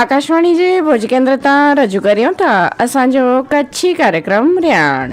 आकाशवाणी जे भुज केंद्र तां रजू करियूं था असांजो कच्छी कार्यक्रम रियाण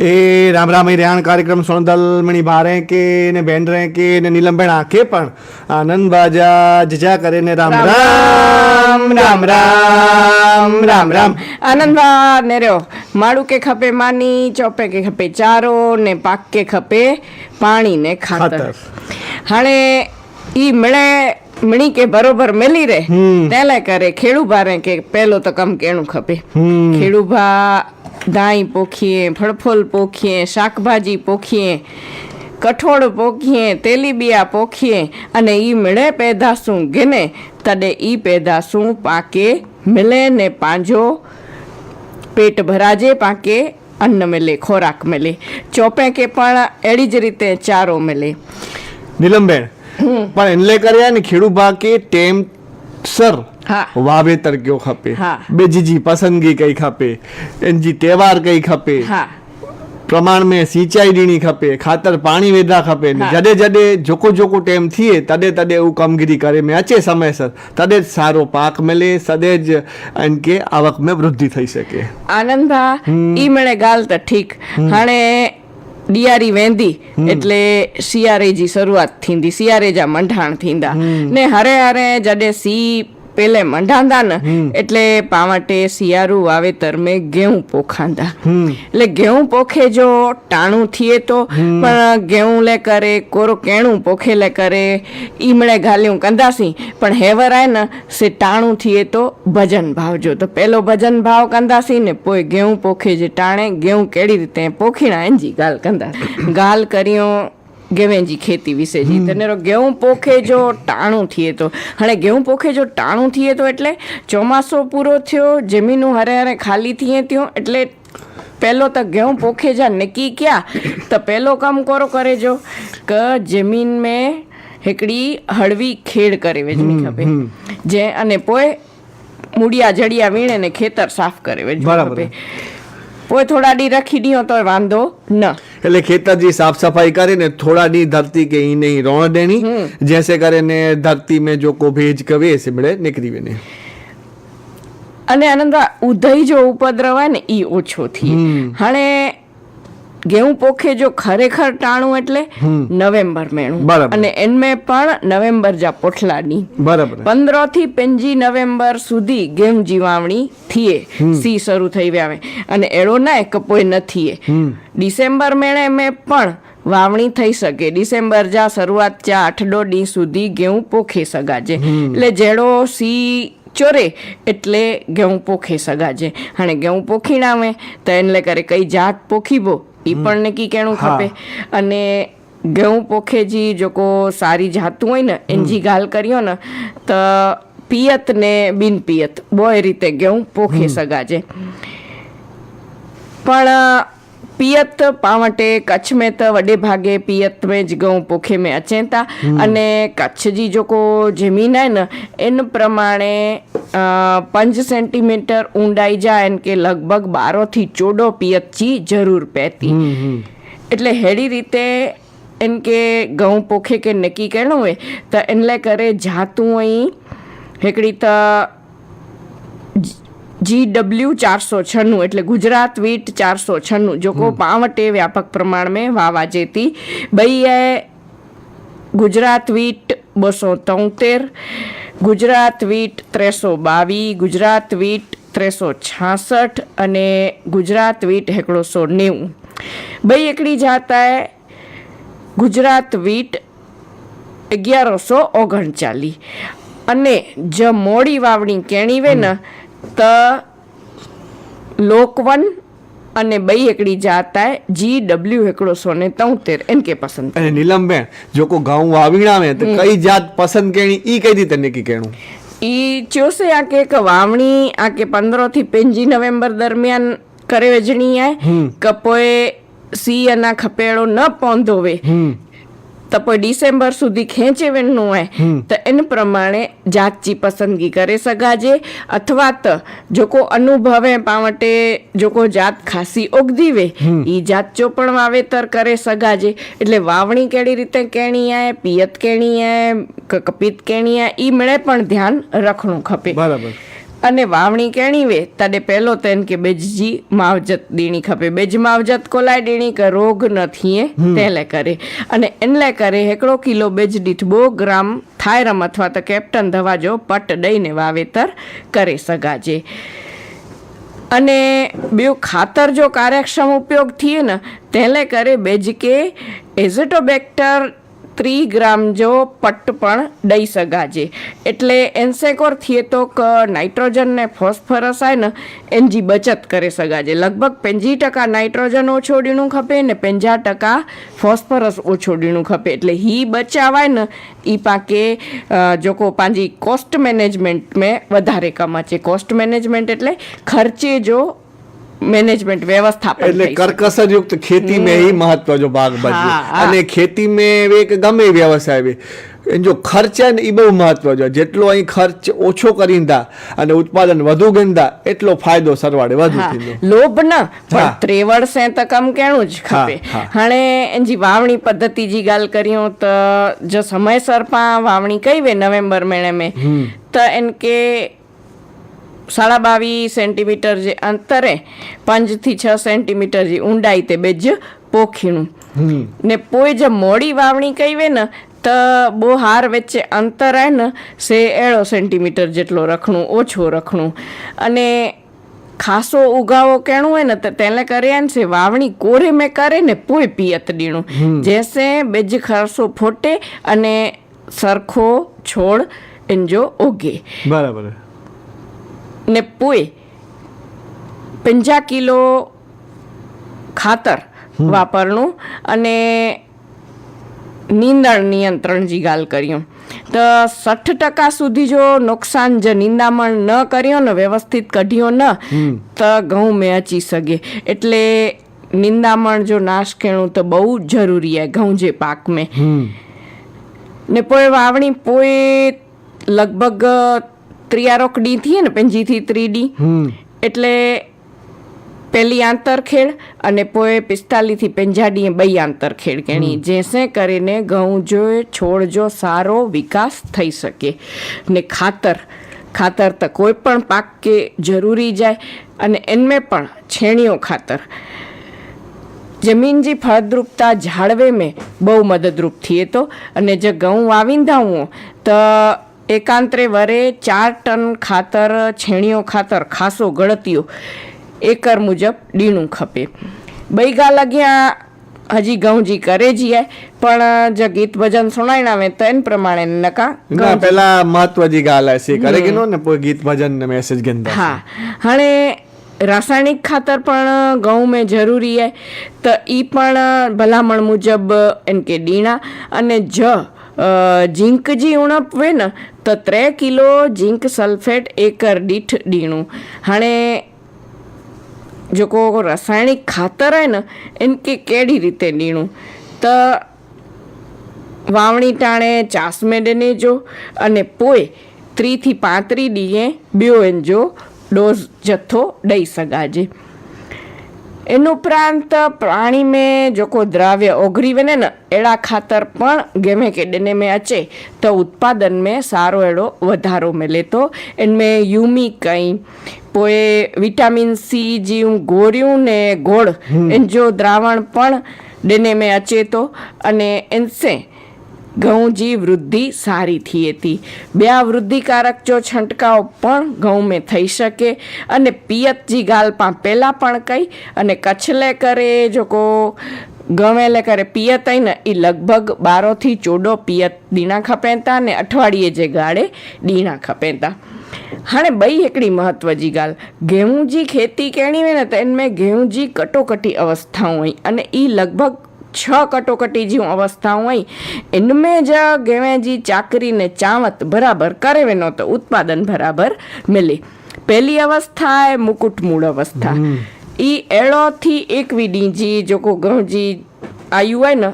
એ રામ રામ રેહાણ કાર્યક્રમ સોનદલમણી ભારે કે ને બેન રહે કે ને નીલમબેન આંખે પણ આનંદ બાજા જજા કરે ને રામ રામ રામ રામ રામ રામ આનંદવા ને રહ્યો. માળું કે ખપે માની ચોપે કે ખપે ચારો ને પાક કે ખપે પાણી ને ખાતર. હાણે ઈ મળે મણી કે બરોબર મેલી રે. તેલે કરે ખેડૂ ભારે કે પેલો તો કમ કેણું ખપે. હમ. દાઈ પોખીએ ફળફૂલ પોખીએ શાકભાજી પોખીએ કઠોળ પોખીએ તેલીબિયા પોખીએ અને એ મળે પેદાશું ગેને? તડે એ પેદાશું પાકે મિલે ને પાંજો પેટ ભરાજે પાકે અન્ન મળે ખોરાક મળે ચોપે કે પણ એડી જ રીતે ચારો મળે નીલમબેન પણ એટલે કર્યા ને ખેડૂ ભા કે ટેમ સર. વાવેતર કયો ખપે? બીજી પસંદગી કઈ ખપે? એનજી તહેવાર કઈ ખપે? પ્રમાણ में સિંચાઈ ડીણી ખપે ખાતર પાણી વેદા ખપે જડે જડે જોકો જોકો ટાઈમ થઈએ તડે તડે એવું કામગીરી કરે. મેં અચે સમયસર. તડે જ સારો પાક મળે તડે જ એમ કે આવક મેં વૃદ્ધિ થઈ શકે. આનંદા ઈ મને ગાલ તો ઠીક. હાણે દિયારી વેંદી એટલે શિયાળે જી શરૂઆત થીંદી શિયાળે જા મંઢાણ થીંદા ને હરે હરે જડે સી પેલે મંઢાંદા ને. એટલે પાવાટે શિયાળુ વાવેતર મેં ઘેઉં પોખાંદા. એટલે ઘેઉં પોખે જો ટાણું થઈએ તો પણ ઘેઉં લે કરે કોરો કેણું પોખે લે કરે ઈમળે ઘાલ્યું કંદાસી. પણ હેવરાય ને સે ટાણું થઈએ તો ભજન ભાવ જો તો પેલો ભજન ભાવ કંદાસી ને પોઈ ઘેઉં પોખે જે ટાણે ઘેઉં કેડી રીતે પોખીણા એનજી ગાલ કંદા ગાલ કર્યો ગેવેંજી ખેતી વિશે જી. તને ગેહું પોખે જો ટાણું થઈએ તો. હણે ગેહું પોખે જો ટાણું થઈએ તો એટલે ચોમાસો પૂરો થયો જમીનું હરે હરે ખાલી થઈએ થયો એટલે પહેલો તો ગેહું પોખે જા નક્કી ક્યાં? તો પહેલો કામ કરો કરે જો કે જમીન મેં હિકડી હળવી ખેડ કરે વેચની ખપે. જે અને પોય મૂળિયા જડિયા વીણે ને ખેતર સાફ કરે વેચની ખપે. પોય થોડા ડી રખી દીયો તો વાંધો ન. એટલે ખેતર જી સાફ સફાઈ કરીને થોડા દી ધરતી કે ઈ નહીં રોણ દેણી. જેસે કરીને ધરતી મેં જો કો ભેજ કવે સિમળે નીકળી વેને. અને આનંદ ઉધઈ જો ઉપદ્રવ ને એ ઓછો થી હાણે ઘેઉં પોખે જો ખરેખર ટાણું એટલે નવેમ્બર મેણું. બરાબર. અને એનમે પણ નવેમ્બર જા પોઠલાની. બરાબર. પંદરથી પેંજી નવેમ્બર સુધી ગેમ જીવાવણી થીએ. સી શરૂ થઈ વ્યાવે. અને એળો ના કપોય નથીએ ડિસેમ્બર મેળે મેં પણ વાવણી થઈ શકે. ડિસેમ્બર જા શરૂઆત ચા આઠડો ડી સુધી ઘેઉં પોખે સગાજે. એટલે જેડો સી ચોરે એટલે ઘેઉં પોખે સગાજે. હાણે ઘેઉં પોખીણાવે તો એને કરે કઈ જાત પોખીબો? ઈ પણ નક્કી કેણું ખપે. અને ઘઉં પોખેજી જોકો સારી જાતું હોય ને એનજી ગાલ કર્યો ને તો પિયત ને બિન પિયત બોય રીતે ઘઉં પોખે સગાજે. પણ પિયત પાવટે કચ્છ મેં તો વડે ભાગે પિયત મેં જ ઘઉં પોખે મેં અચેતા. અને કચ્છ જી જોકો જમીન आहे न इन પ્રમાણે પંજ સેન્ટીમીટર ઊંડાઈ જાય કે લગભગ બારોથી ચોડો પિયતજી જરૂર પહેતી. એટલે હેડી રીતે એનકે ઘઉં પોખે કે નક્કી કरणो હોય તો એનલે કરે જાતું અહીં. હિકડી તો જીડબલ્યુ ચારસો છન્નું એટલે ગુજરાત વીટ ચારસો છન્નું. જોકો પાવટે વ્યાપક પ્રમાણ में વાવાજેતી બઈએ ગુજરાત વીટ બસો તોતેર ગુજરાત વીટ ત્રેસો બાવીસ ગુજરાત વીટ ત્રેસો છાસઠ અને ગુજરાત વીટ એકડોસો નેવું બઈ એકડી જાતા હે ગુજરાત વીટ અગિયારસો ઓગણચાલીસ અને જ મોડી વાવણી કેણીવે ને ફક્ત લોકવન અને બઈ એકડી જાતા જી ડબલ્યુ એકડોસો ને તોતેર. એન કે પસંદ અને નીલમબેન જો કો ગાઉં વાવીણા મે તો કઈ જાત પસંદ કેણી? ઈ કઈ દીતે ને કી કેણું? ઈ ચોસે આ કે એક વાવણી આ કે 15 થી 5 નવેમ્બર દરમિયાન કરે વેજણી આય. કપોએ સી અના ખપેળો ન પોંધોવે. તો ડિસેમ્બર સુધી ખેંચે વેણનું હોય તો એને પ્રમાણે જાતची પસંદગી કરી સગાજે અથવા તો જો કો અનુભવે પાવટે જો કો જાત ખાસી ઓગદીવે એ જાત જો પણ વાવેતર કરે સગાજે. એટલે વાવણી કેડી રીતે કેણી આય પિયત કેણી આય કપિત કેણી આય એ મળે પણ ધ્યાન રખણું ખપે. બરાબર. અને વાવણી કેણી વે તડે પહેલો તેન કે બેજજી માવજત દીણી ખપે. બેજ માવજત કોલાય દીણી કે રોગ નથી તેલે કરે. અને એનલે કરે હેકડો કિલો બેજ દીઠ બો ગ્રામ થાયરમ અથવા તો કેપ્ટન દવા જો પટ દઈને વાવેતર કરે સગાજે. અને બે ખાતર જો કાર્યક્ષમ ઉપયોગ થઈએ ને તેલે કરે બેજ કે એઝેટોબેક્ટર ત્રી ગ્રામ જો પટ્ટ પણ દઈ શકાશે એટલે એન્સેકોર થિયેતોક નાઇટ્રોજન ને ફોસ્ફરસ આય ને એનજી બચત કરી શકાશે લગભગ પંજી ટકા નાઇટ્રોજન ઓછોડીનું ખપે ને પંજા ટકા ફોસ્ફરસ ઓછોડીનું ખપે. એટલે હી બચાવાય ને એ પાકે જોકો પાંજી કોસ્ટ મેનેજમેન્ટ મેં વધારે કમાચે. કોસ્ટ મેનેજમેન્ટ એટલે ખર્ચે જો મેનેજમેન્ટ વ્યવસ્થાપન એટલે કરકસરયુક્ત ખેતી में ही મહત્વ જો ભાગ ભજવે. અને ખેતી મેં એક ગમે વ્યવસાય બી જો ખર્ચ ને એ બહુ મહત્વ છે. જેટલો અહીં ખર્ચ ઓછો કરીંદા અને ઉત્પાદન વધુ ગંદા એટલો ફાયદો સરવાળે વધુ થીંદો લોભ ના પણ ત્રેવડ સે તક આમ કેણું જ ખપે. હાણે એની વાવણી પદ્ધતિ જી ગાલ કર્યો તો જો સમયસર પા વાવણી કઈ વે નવેમ્બર મહિને મે તો એન કે સાડા બાવીસ સેન્ટીમીટર જે અંતરે પાંચથી છ સેન્ટીમીટર જે ઊંડાઈ તે બેજ પોખીણું ને પોઈ જે મોડી વાવણી કહીવે ને તો બહુ હાર વચ્ચે અંતર હે ને સે એળો સેન્ટીમીટર જેટલો રખણું ઓછું રખણું. અને ખાસો ઉગાવો કેણું હોય ને તો તેને કર્યા ને છે વાવણી કોરે મેં કરે ને પોઈ પિયત દીણું. જેસે બેજ ખરસો ફોટે અને સરખો છોડ એન્જો ઓગે. બરાબર. ને પોઈ પંજા કિલો ખાતર વાપરનું અને નીંદણ નિયંત્રણ જી ગાલ કર્યું. તો સઠ ટકા સુધી જો નુકસાન જે નિંદામણ ન કર્યો ને વ્યવસ્થિત કઢ્યો ન તો ઘઉં મેં અચી સકે એટલે નિંદામણ જો નાશ ખેણું તો બહુ જરૂરી હે ઘઉં જે પાક મેં ને પોઈ વાવણી પોઈ લગભગ ત્રિયારોક ડી થી ને પંજીથી ત્રી ડી. એટલે પહેલી આંતરખેડ અને પોએ પિસ્તાલીસથી પંજાડીએ બઈ આંતરખેડ કેણી જેસે કરીને ઘઉં જો છોડ જો સારો વિકાસ થઈ શકે. ને ખાતર ખાતર તો કોઈ પણ પાક કે જરૂરી જાય અને એનમે પણ છેણીઓ ખાતર. જમીનજી ફળદ્રુપતા જાળવે મેં બહુ મદદરૂપ થઈએ તો. અને જે ઘઉં વાવીંદા હું તો એકાંતરે વરે ચાર ટન ખાતર છેણીઓ ખાતર ખાસો ગળતિયો. એકર મુજબ ડીણું ખપે. બૈગા લગ્યા હજી ઘઉંજી કરે જીએ પણ જે ગીત ભજન સુણાયણા મેં તેન પ્રમાણે નકા ના પેલા મહત્વજી ગાલ છે કરે કે નો ને કોઈ ગીત ભજન ને મેસેજ ગંદા હા. હણે રાસાયણિક ખાતર પણ ઘઉં મેં જરૂરી હે તો એ પણ ભલામણ મુજબ એમ કે ડીણા. અને જ ઝીંક જી ઉણપ ને તો ત્રે કિલો ઝીંક સલ્ફેટ એકર દીઠ ડીણું. હાણે જો કો રાસાયણિક ખાતર હોય ને એમ કે કેડી રીતે ડીણું? તો વાવણી ટાણે ચાસ મેડને જો, અને પોએ ત્રીથી પાંત્રી ડીએ બ્યો એન જો ડોઝ જથ્થો દઈ સગાજે. એન ઉપરાંત પ્રાણી મેં જોકો દ્રાવ્ય ઓઘરી વને ને એળા ખાતર પણ ગમે કે ડને મેં અચે તો ઉત્પાદન મેં સારો એળો વધારો મેલે તો એનમે યુમી કંઈ પોએ વિટામિન સી જીવું ગોળ્યું ને ગોળ એન જો દ્રાવણ પણ ડને મેં અચે તો અને એનસે ઘઉંજી વૃદ્ધિ સારી થઈ હતી. બે વૃદ્ધિકારક જો છંટકાવ પણ ઘઉં મેં થઈ શકે અને પિયતજી ગાલપાં પહેલાં પણ કહી અને કચલે કરે જોકો ગમે એટલે કરે પિયત ને એ લગભગ બારોથી ચોડો પિયત દીણા ખપેતા ને અઠવાડિયે જે ગાળે દીણા ખપેતા. હાણે બઈ એકડી મહત્વજી ગાલ, ઘેઉંજી ખેતી કેણી હોય ને તો એને ઘેઉંજી કટોકટી અવસ્થા હોય અને એ લગભગ છ કટોકટી જેવું અવસ્થા હોય. એનમે જ ગેવેજી ચાકરીને ચાવત બરાબર કરેવેનો તો ઉત્પાદન બરાબર મિલી. પહેલી અવસ્થા એ મુકુટ મૂળ અવસ્થા. ઈ એળોથી એકવી ડીજી જોકો ગણજી આયુ હોય ને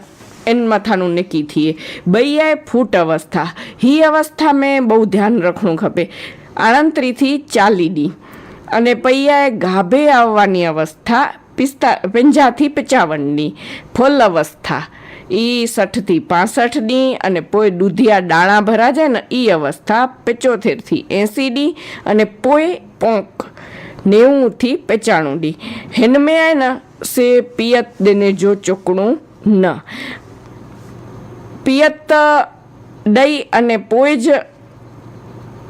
એન માથાનું નક્કી થઈએ બૈયાએ ફૂટ અવસ્થા. હી અવસ્થા મેં બહુ ધ્યાન રાખવું ખપે. આણંતરીથી ચાલી ડી અને પૈયાએ ગાભે આવવાની અવસ્થા પિસ્તા, પંજાથી પચાવનની ફૂલ અવસ્થા. એ સઠથી પાસઠની અને પોઈ દૂધિયા દાણા ભરા જાય ને એ અવસ્થા પચોતેરથી એંસીની અને પોઈ પોંક નેવુંથી પચાણુંની. હેનમે આયના સે પિયત દેને જો ચોકણું ન. પિયત દહીં અને પોઈ જ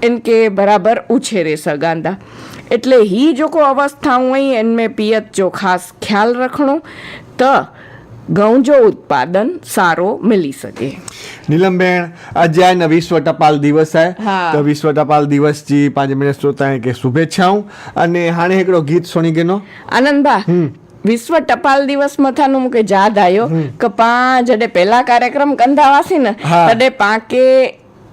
એન કે બરાબર ઉછેરે સગાંદા એટલે હી જોકો અવસ્થા હોય એનમે પિયત જો ખાસ ખ્યાલ રખણો. તો ઘઉં જો ઉત્પાદન સારો મિલી શકે. નીલમબેન આજે આને વિશ્વ ટપાલ દિવસ હે. તો વિશ્વ ટપાલ દિવસ જી પાંચ મિનિટ શ્રોતા કે શુભેચ્છાઓ અને હાણે એકડો ગીત સોની ગેનો. આનંદબા વિશ્વ ટપાલ દિવસ મથાનું કે યાદ આવ્યો કે પાંચ જડે પહેલા કાર્યક્રમ કંધાવાસી ને તડે પાંકે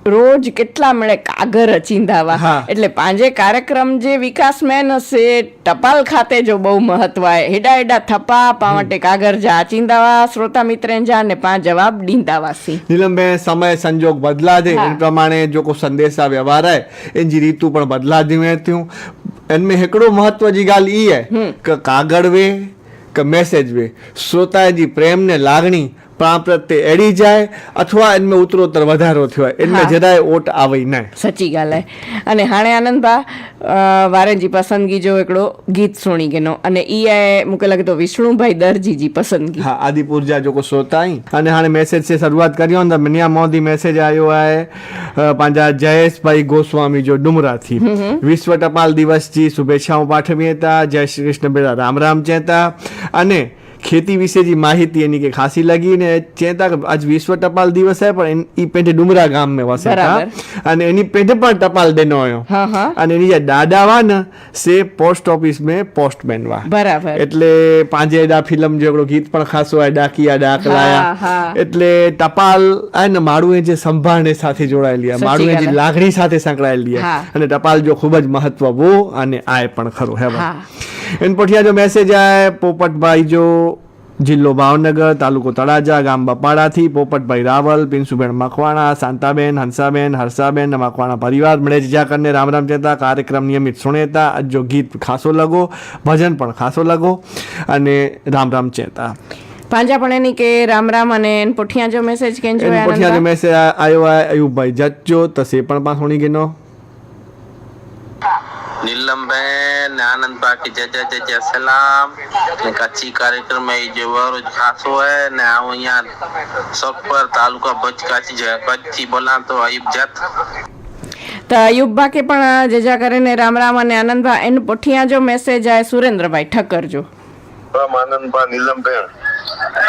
રોજ કેટલા મળે કાગર અચિંદાવા એટલે પાંજે કાર્યક્રમ જે વિકાસ મેન હશે ટપાલ ખાતે જો બહુ મહત્વ આવે હેડા હેડા થપા પા માટે કાગર જા અચિંદાવા શ્રોતા મિત્રે જા ને પા જવાબ ડીંદાવાસી નીલમબેન સમય સંજોગ બદલા દે એ પ્રમાણે જો કો સંદેશા વ્યવહાર હે એની રીતુ પણ બદલા દીવે થયું એનમે હિકડો મહત્વ જી ગાલ ઈ હે કે કાગળ વે કે મેસેજ વે. શ્રોતા જી પ્રેમ ને લાગણી પણ આ પ્રત્યે એડી જાય અથવા એમને ઉતરોતર વધારો થયો એટલે જરાય ઓટ આવી ના સચી ગાલાય અને હાણે આનંદભા વારેજી પસંદગી જો એકડો ગીત સુણી ગેનો. અને ઈ આય મુકે લાગે તો વિષ્ણુભાઈ દરજીજી પસંદગી. હા આદિપુર પૂર્જા જોકો સોતાઈ. અને હાणे મેસેજ સે શરૂઆત કર્યો ને મનિયા મોદી મેસેજ આયો આય પાંજા જયેશભાઈ ગોસ્વામી જો ડુમરા થી વિશ્વ ટપાલ દિવસ જી શુભેચ્છાઓ પાઠવી હતા જય શ્રી કૃષ્ણ બેડા રામ રામ ચેતા. અને ખેતી વિશે જે માહિતી એની કે ખાસી લાગી ને ચેતા આજ વિશ્વ ટપાલ દિવસ હે પણ એ પેઠે ડુમરા ગામ મેં વસે અને એની પેઠે પણ ટપાલ દેનો આવ્યો અને એની જે દાદા વા ને સે પોસ્ટ ઓફિસ મેં પોસ્ટમેન વા. બરાબર. એટલે પાંજે ડા ફિલ્મ જેવડો ગીત પણ ખાસો આ ડાકિયા ડાકલાયા. એટલે ટપાલ અને એ જે સંભાળને સાથે જોડાયેલી આ માળુએ જે લાગણી સાથે સંકળાયેલી અને ટપાલ જો ખૂબ જ મહત્વ બહુ અને આય પણ ખરો હે હા. એન પઠિયા જો મેસેજ આય પોપટભાઈ જો જિલ્લો ભાવનગર તાલુકો તળાજા ગામ બપાડાથી પોપટભાઈ રાવલ પિન્સુબેન મખવાણા શાંતાબેન હંસાબેન હર્ષાબેન મખવાણા પરિવાર મળે જીજાકરને રામ રામ ચેતા કાર્યક્રમ નિયમિત સુણેતા જો ગીત ખાસો લગો ભજન પણ ખાસો લગો અને રામ રામ ચેતા પાંજાપણેની કે રામ રામ અને એન પોઠિયા જો મેસેજ કેન જો પોઠિયા જો મેસેજ આયો આયુભાઈ જચ્ચો તસે પણ પાસોણી ગેનો. નીલમબેન ને આનંદ જય જજા જય સલામ. ને કચ્છી કાર્યક્રમ એ જે વરોજ ખાસો હોય ને હું અહીંયા સપર તાલુકા ભજ કાચી જય કચ્છી બોલાં તો અયુબ જત. તો અયુબભા કે પણ જજા કરીને રામ રામ અને આનંદભા એનું પઠિયા જો મેસેજ આવે સુરેન્દ્રભાઈ ઠક્કર જો રામ આનંદભા નીલમબેન.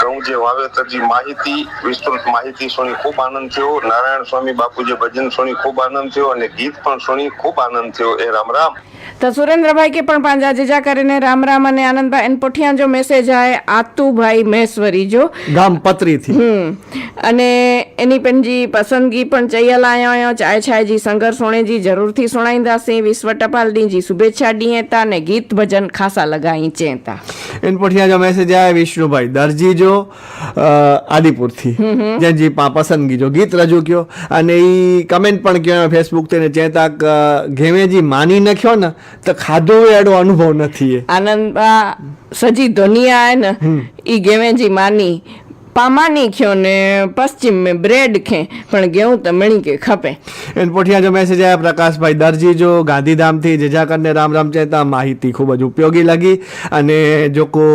ઘઉં જે વાવેતરજી માહિતી વિસ્તૃત માહિતી સુણી ખૂબ આનંદ થયો. નારાયણ સ્વામી બાપુ જે ભજન સુણી ખૂબ આનંદ થયો અને ગીત પણ સુણી ખૂબ આનંદ થયો. એ રામ રામ. તો સુરેન્દ્રભાઈ કે પણ પાંજા જજા કરીને રામ રામ અને આનંદભાઈ એન પોઠિયા જો મેસેજ આવે આતુભાઈ મહેશ્વરી જો. ગામ પત્રીથી. હમ. અને એની પંજી પસંદગી પણ ચૈયલ આયા આયો ચાય છાય જી સંઘર્ષ સોણે જી જરૂરથી સુણાઈંદાસી વિશ્વ ટપાલ દી જી શુભેચ્છા ડીએ તા ને ગીત ભજન ખાસા લગાઈ ચેતા. એન પોઠિયા જો મેસેજ આવે વિષ્ણુભાઈ દરજી જો આદિપુરથી. જ્યાં પા પસંદગી જો ગીત રજૂ કયો. અને ઈ કમેન્ટ પણ કયો ફેસબુક તેને ચેતા ઘેમેજી માની નખ્યો ને તો ખાધો એડો અનુભવ નથી આનંદ સજી દુનિયા એ ને ઈ ગેવેજી માની. પામાની ખ્યો ને પશ્ચિમ में બ્રેડ ખે પણ गेहूं તો મણી કે ખપે એન પોઠિયા જો મેસેજ આવ્યા પ્રકાશભાઈ દરજી જો ગાંધીધામથી જજા કરને રામ રામ ચેતા માહિતી ખૂબ જ ઉપયોગી લગી અને જો કો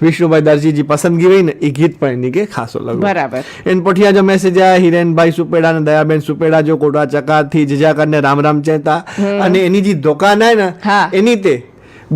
વિષ્ણુભાઈ દરજીજી પસંદગી હોય ને એ ગીત પણ એની કે ખાસો લગો બરાબર એન પોઠિયા જો મેસેજ આવ્યા હિરેનભાઈ સુપેડા અને દયાબેન સુપેડા જો કોટવા ચકાથી જજા કરને રામ રામ ચેતા અને એની જે દુકાન હે ને હા. એની તે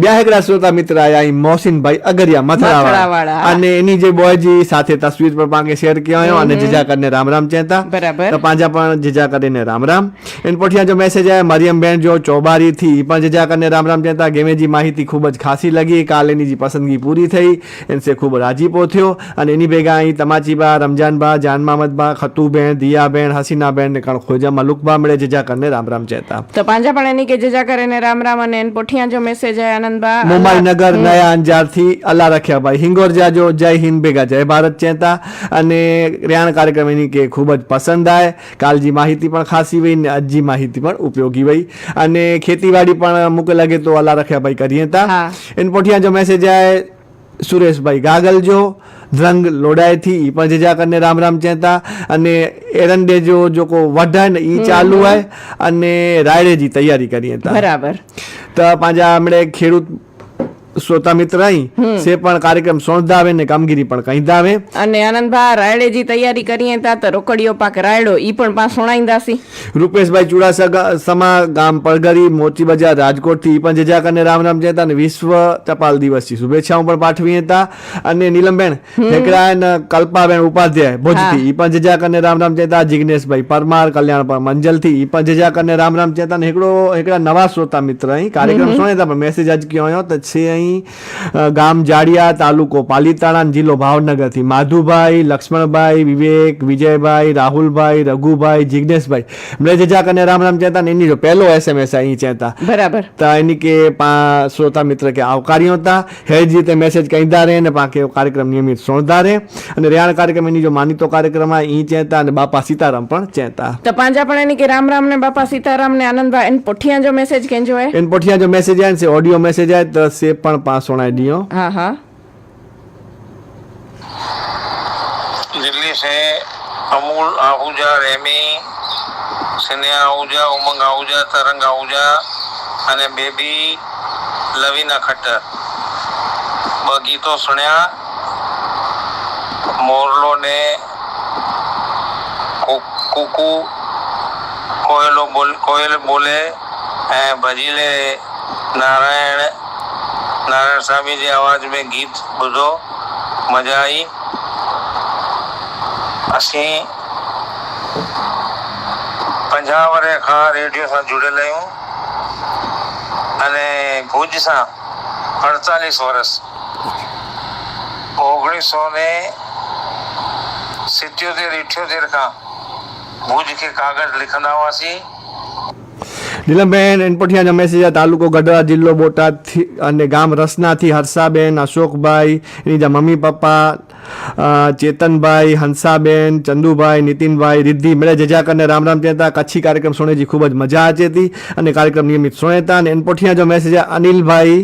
બ્યાહકડા શ્રોતા મિત્ર આયા મોહસિનભાઈ અગરિયા મથરાવાળા. અને એની જે બોયજી સાથે તસવીર પર પાંગે શેર કર્યો અને જજા કરને રામ રામ ચેતા. બરાબર. તો પાંજા પણ જજા કરીને રામ રામ એન પોઠિયા જો મેસેજ આવ્યા મરિયમબેન જો ચોબારી થી પણ જજા કરીને રામ રામ ચેતા ગેમેજી માહિતી ખૂબ જ ખાસી લગી. કાલ એની જે પસંદગી પૂરી થઈ. એનસે ખૂબ રાજીપો થયો. અને એની ભેગા અહીં તમાચીબા રમજાનબા જાનમામદબા ખતુબેન દિયાબેન હસીનાબેન ને કણ ખોજામાં લુકબા મળે જજા કરીને રામ રામ ચેતા. તો પાંજા પણ એની કે જજા કરીને રામ રામ અને એન પોઠિયા જો મેસેજ આયા આનંદબા નગર નયા અંજારથી અલ્લા રખ્યાભાઈ હિંગોર જાજો જય હિન્દ ભેગા. જય ભારત ચેતા. અને રેણ કાર્યક્રમ એની કે ખૂબ જ પસંદ આય. કાલજી માહિતી પણ ખાસી વઈ ને આજજી માહિતી પણ ઉપયોગી વઈ. અને ખેતીવાડી પણ મૂકે લાગે તો અલ્લા રખ્યાભાઈ કરીએ તા. એન પોઠિયા જો મેસેજ આય સુરેશભાઈ ગાગલ જો ધ્રંગ લોડાયથી એ પણ જજા કરીને રામ રામ ચેતા અને એરંડે જો જો કો વઢાય ને ઈ ચાલુ હોય અને રાયડેજી તૈયારી કરીએ બરાબર. તો પાંજા હમણે ખેડૂત શ્રોતા મિત્ર અહીં સે પણ કાર્યક્રમ સોંધાવે ને કામગીરી પણ કહી દાવે અને આનંદભા રાયડેજી તૈયારી કરીએ તા તો રોકડીયો પાક રાયડો ઈ પણ પાસ સોણાઈંદાસી રૂપેશભાઈ ચુડાસા સમા ગામ પડગરી મોતી બજાર રાજકોટથી પણ જજા કરીને રામ રામ જયતા અને વિશ્વ ટપાલ દિવસની શુભેચ્છાઓ પણ પાઠવી હતા અને નીલમબેન અને કલ્પાબેન ઉપાધ્યાય ભુજથી ઈ પણ જજા કરીને રામ રામ જયતા જિગ્નેશભાઈ પરમાર કલ્યાણ પર મંજલથી ઈ પણ જજા કરીને રામ રામ જયતા ને હેકડો હેકડા નવા શ્રોતા મિત્ર અહીં. કાર્યક્રમ સોણેતા પણ મેસેજ આજ કયો આવ્યો તો છે અહીં. અ, ગામ જાડિયા તાલુકો પાલીતાણા જિલ્લો ભાવનગરથી માધુભાઈ લક્ષ્મણભાઈ વિવેક વિજયભાઈ રાહુલભાઈ રઘુભાઈ જિગ્નેશભાઈ. મને જજા કરીને રામ રામ ચેતા એની જો પહેલો એસએમએસ અહીં ચેતા બરાબર. તો એની કે શ્રોતા મિત્ર કે આવકાર્યો હતા. હેજી તે મેસેજ કહીદા રહે અને પાકે કાર્યક્રમ નિયમિત સોણતા રહે. અને રેહાણ કાર્યક્રમ એની જો માનીતો કાર્યક્રમ આ ઈ ચેતા અને બાપા સીતારામ પણ ચેતા તો પાંજા પણ એની કે રામ રામ ને બાપા સીતારામ ને આનંદભાઈ એન પોઠિયા જો મેસેજ હે? એન પોઠિયા જો મેસેજ આવે છે ઓડિયો મેસેજ આવે તો સે પણ પાંચ સોણાઈ દિયો હા હા दिल्ली से अमूल आहूजा रेमी स्नेहा आहूजा उमंग आहूजा तरंग आहूजा અને બેબી લવીના ખટ્ટર બ ગીતો સુણ્યા મોરલો ને કુ- કુકુ કોયલો બોલ કોયલ બોલે ऐं भजीले नारायण नारायण स्वामी जे आवाज़ में गीत ॿुधो मज़ा आई ਅਸੀਂ पंजाह वरे खां रेडियो सां जुड़ियल आहियूं अने भुज सां अड़तालीस वरस ओगणीस सौ ने सिटियोतेर इठियोतेर खां भुज खे कागज़ लिखंदा हुआसीं નીલમબેન એનપોઠિયાના મેસેજ તાલુકો ગઢડા, જિલ્લો બોટાદથી અને ગામ રસનાથી હર્ષાબેન, અશોકભાઈ, એની મમ્મી પપ્પા ચેતનભાઈ, હંસાબેન, ચંદુભાઈ, નીતિનભાઈ, રિદ્ધિ, મેળે જજા કરીને રામ રામ કહેતા, કચ્છી કાર્યક્રમ સુણેજી ખૂબ જ મજા આવતી હતી અને કાર્યક્રમ નિયમિત સુણેતા અને એનપોઠિયા જો મેસેજ અનિલભાઈ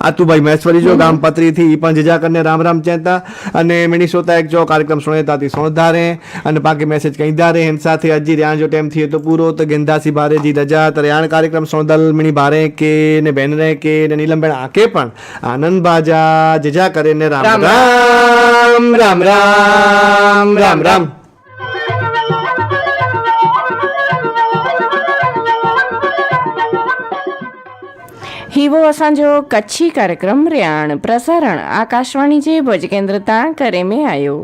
આતુભાઈ મહેશ્વરી જો ગામ પત્રીથી ઈ પણ જજા કરીને રામ રામ ચેતા અને મેણી સોતા એક જો કાર્યક્રમ સુણેતાથી સોણધારે અને બાકી મેસેજ કઈ ધારે એમ સાથે હજી રહ્યા જો ટાઈમ થયો તો પૂરો તો ગેંદાસી ભારે જી રજા તો રેહાણ કાર્યક્રમ સોંદલ મિણી ભારે કે ને બેન રે કે ને નીલમબેન આકે પણ આનંદ બાજા જજા કરે ને રામ રામ રામ રામ રામ રામ. દીવો અસાંજો કચ્છી કાર્યક્રમ રિયાણ પ્રસારણ આકાશવાણી જે ભજ કેન્દ્ર તાં કરે મેં આયો